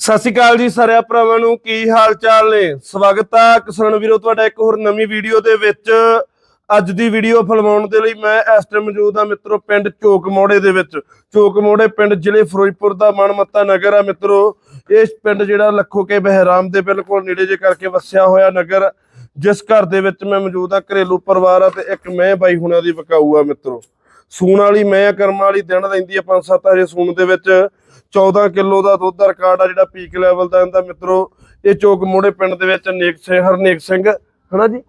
ਸਤਿ ਸ਼੍ਰੀ ਅਕਾਲ ਜੀ ਸਾਰਿਆਂ ਭਰਾਵਾਂ ਨੂੰ, ਕੀ ਹਾਲ ਚਾਲ ਨੇ? ਸਵਾਗਤ ਆ ਕਿਸਾਨ ਵੀਰੋ, ਤੁਹਾਡਾ ਇੱਕ ਹੋਰ ਨਵੀਂ ਵੀਡੀਓ ਦੇ ਵਿੱਚ। ਅੱਜ ਦੀ ਵੀਡੀਓ ਫਿਲਮਾਉਣ ਦੇ ਲਈ ਮੈਂ ਇਸ ਟਾਈਮ ਮੌਜੂਦ ਆ ਮਿੱਤਰੋ, ਪਿੰਡ ਚੋਕ ਮੋੜੇ ਦੇ ਵਿੱਚ। ਚੋਕ ਮੋੜੇ ਪਿੰਡ ਜ਼ਿਲ੍ਹੇ ਫਿਰੋਜ਼ਪੁਰ ਦਾ ਮਨਮੱਤਾ ਨਗਰ ਆ ਮਿੱਤਰੋ। ਇਹ ਪਿੰਡ ਜਿਹੜਾ ਲੱਖੋ ਕੇ ਬਹਿਰਾਮ ਦੇ ਬਿਲਕੁਲ ਨੇੜੇ ਜੇ ਕਰਕੇ ਵਸਿਆ ਹੋਇਆ ਨਗਰ। ਜਿਸ ਘਰ ਦੇ ਵਿੱਚ ਮੈਂ ਮੌਜੂਦ ਆ ਘਰੇਲੂ ਪਰਿਵਾਰ ਆ ਤੇ ਇੱਕ ਮੈਂ ਬਾਈ ਹੁਣਾਂ ਦੀ ਵਿਕਾਊ ਆ ਮਿੱਤਰੋ। ਸੂਣ ਵਾਲੀ ਮੈਂ ਕਰਮ ਵਾਲੀ ਦਿਨ ਰਹਿੰਦੀ ਆ ਪੰਜ ਸੱਤ ਹਜੇ ਸੂਣ ਦੇ ਵਿੱਚ। 14 ਕਿਲੋ ਦਾ ਦੁੱਧ ਦਾ ਰਿਕਾਰਡ ਆ ਜਿਹੜਾ ਪੀਕ ਲੈਵਲ ਦਾ, ਇਹਦਾ ਮਿੱਤਰੋ, ਇਹ ਚੋਕ ਮੋੜੇ ਪਿੰਡ ਦੇ ਵਿੱਚ ਨੇਕ ਸਿੰਘ ਹਰਨੇਕ ਸਿੰਘ, ਹਨਾ ਜੀ?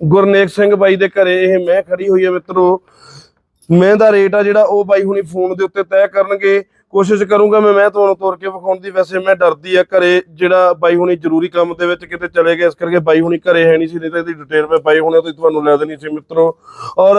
ਗੁਰਨੇਕ ਸਿੰਘ ਬਾਈ ਦੇ ਘਰੇ ਇਹ ਮੈਂ ਖੜੀ ਹੋਈ ਆ ਮਿੱਤਰੋ। ਮੈਂ ਦਾ ਰੇਟ ਆ ਜਿਹੜਾ ਉਹ ਬਾਈ ਹੁਣੀ ਫੋਨ ਦੇ ਉੱਤੇ ਤੈਅ ਕਰਨਗੇ। ਕੋਸ਼ਿਸ਼ ਕਰੂੰਗਾ ਮੈਂ ਮੈਂ ਤੁਹਾਨੂੰ ਤੋਰ ਕੇ ਵਿਖਾਉਣ ਦੀ। ਵੈਸੇ ਮੈਂ ਡਰਦੀ ਆ ਘਰੇ, ਜਿਹੜਾ ਬਾਈ ਹੁਣੀ ਜ਼ਰੂਰੀ ਕੰਮ ਦੇ ਵਿੱਚ ਕਿਤੇ ਚਲੇ ਗਏ ਇਸ ਕਰਕੇ ਬਾਈ ਹੁਣੀ ਘਰੇ ਹੈ ਨਹੀਂ ਸੀ, ਨਹੀਂ ਤਾਂ ਇਹਦੀ ਡਿਟੇਲ ਮੈਂ ਬਾਈ ਹੁਣੇ ਤੋਂ ਤੁਹਾਨੂੰ ਲੈ ਦੇਣੀ ਸੀ ਮਿੱਤਰੋ। ਔਰ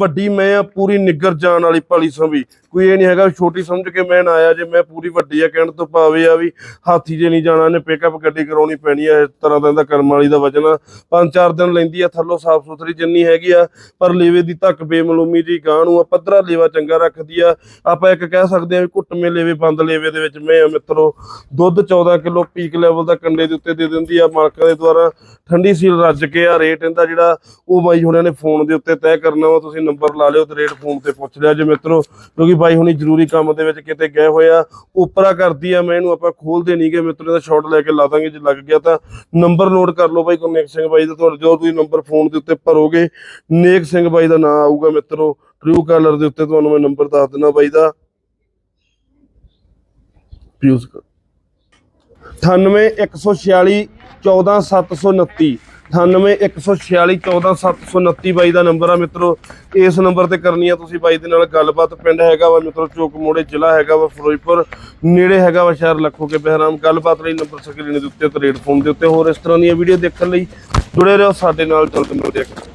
ਵੱਡੀ ਮੈਂ ਆ ਪੂਰੀ ਨਿੱਗਰ ਜਾਣ ਵਾਲੀ ਭਲੀ ਸੰਭੀ ਕੋਈ ਇਹ ਨਹੀਂ ਹੈਗਾ, ਛੋਟੀ ਸਮਝ ਕੇ ਮੈਂ ਨਾ ਆਇਆ ਜੇ ਮੈਂ ਪੂਰੀ ਵੱਡੀ ਆ, ਕਹਿਣ ਤੋਂ ਭਾਵੇਂ ਆ ਵੀ ਹਾਥੀ ਜੇ ਨਹੀਂ ਜਾਣਾ ਨੇ ਪਿਕਅਪ ਗੱਡੀ ਕਰਾਉਣੀ ਪੈਣੀ ਆ, ਇਸ ਤਰ੍ਹਾਂ ਦਾ ਇਹਦਾ ਕਰਮ ਵਾਲੀ ਦਾ ਵਜਨ ਆ। ਪੰਜ ਚਾਰ ਦਿਨ ਲੈਂਦੀ ਆ, ਥੱਲੋਂ ਸਾਫ਼ ਸੁਥਰੀ ਜਿੰਨੀ ਹੈਗੀ ਆ, ਪਰ ਲੇਵੇ ਦੀ ਧੱਕ ਬੇਮਲੂਮੀ ਜੀ ਗਾਂ ਨੂੰ ਆ, ਪੱਧਰਾ ਲੇਵਾ ਚੰਗਾ ਰੱਖਦੀ ਆ। ਆਪਾਂ ਇੱਕ ਕਹਿ ਸਕਦੇ ਆ ਵੀ ਘੁੱਟਵੇਂ ਲੇਵੇ ਬੰਦ ਲੇਵੇ ਦੇ ਵਿੱਚ ਮੈਂ ਆ ਮਿੱਤਰੋ, ਦੁੱਧ 14 ਕਿਲੋ ਪੀਕ ਲੈਵਲ ਦਾ ਕੰਡੇ ਦੇ ਉੱਤੇ ਦੇ ਦਿੰਦੀ ਆ ਮਾਲਕਾਂ ਦੇ ਦੁਆਰਾ। ਠੰਡੀ ਸੀਲ ਰੱਜ ਕੇ ਆ ਰੇਟ ਇਹਦਾ ਜਿਹੜਾ, ਉਹ ਬਾਈ ਹੁਣਾਂ ਨੇ ਫੋਨ ਦੇ ਉੱਤੇ ਤੈਅ ਕਰਨਾ ਵਾ, ਤੁਸੀਂ ਨੰਬਰ ਲਾ ਲਿਓ ਤੇ ਰੇਟ ਫੋਨ ਤੇ ਪੁੱਛ ਲਿਆ ਜੇ ਮਿੱਤਰੋ, ਕਿਉਂਕਿ ਬਾਈ ਹੁਣੀ ਜ਼ਰੂਰੀ ਕੰਮ ਦੇ ਵਿੱਚ ਕਿਤੇ ਗਏ ਹੋਏ ਆ, ਉਪਰਾ ਕਰਦੀ ਆ ਮੈਂ ਇਹਨੂੰ, ਆਪਾਂ ਖੋਲਦੇ ਨਹੀਂਗੇ ਮਿੱਤਰੋ ਦਾ ਸ਼ਾਟ ਲੈ ਕੇ ਲਾ ਦਾਂਗੇ ਜੇ ਲੱਗ ਗਿਆ ਤਾਂ। ਨੰਬਰ ਨੋਟ ਕਰ ਲਓ ਬਾਈ ਗੁਰਨੇਕ ਸਿੰਘ ਬਾਈ ਦਾ, ਤੁਹਾਡਾ ਜੋ ਤੁਸੀਂ ਨੰਬਰ ਫੋਨ ਦੇ ਉੱਤੇ ਭਰੋਗੇ, ਨੇਕ ਸਿੰਘ ਬਾਈ ਦਾ ਨਾਮ ਆਊਗਾ ਮਿੱਤਰੋ ਟਰੂ ਕਾਲਰ ਦੇ ਉੱਤੇ ਤੁਹਾਨੂੰ ਮੈਂ ਨੰਬਰ ਦੱਸ ਦਿੰਦਾ ਬਾਈ ਦਾ। ਪਿਊਜ਼ 98 146 14729 98 146 14729 ਬਾਈ ਦਾ ਨੰਬਰ ਆ ਮਿੱਤਰੋ। ਇਸ ਨੰਬਰ ਤੇ ਕਰਨੀ ਆ ਤੁਸੀਂ ਬਾਈ ਦੇ ਨਾਲ ਗੱਲਬਾਤ। ਪਿੰਡ ਹੈਗਾ ਵਾ ਮਿੱਤਰੋ ਚੋਕ ਮੋੜੇ ਜ਼ਿਲ੍ਹਾ ਹੈਗਾ ਵਾ ਫਿਰੋਜ਼ਪੁਰ। ਨੇੜੇ ਹੈਗਾ ਵਾ ਸ਼ਹਿਰ ਲੱਖੋ ਕੇ ਬਹਿਰਾਮ। ਗੱਲਬਾਤ ਲਈ ਨੰਬਰ ਸਕਰੀਨ ਦੇ ਉੱਤੇ ਤੇ ਰੇਡ ਫੋਨ ਦੇ ਉੱਤੇ। ਹੋਰ ਇਸ ਤਰ੍ਹਾਂ ਦੀਆਂ ਵੀਡੀਓ ਦੇਖਣ ਲਈ ਜੁੜੇ ਰਹੋ ਸਾਡੇ ਨਾਲ। ਜਲਦ ਮਿਲਦੇ ਆ।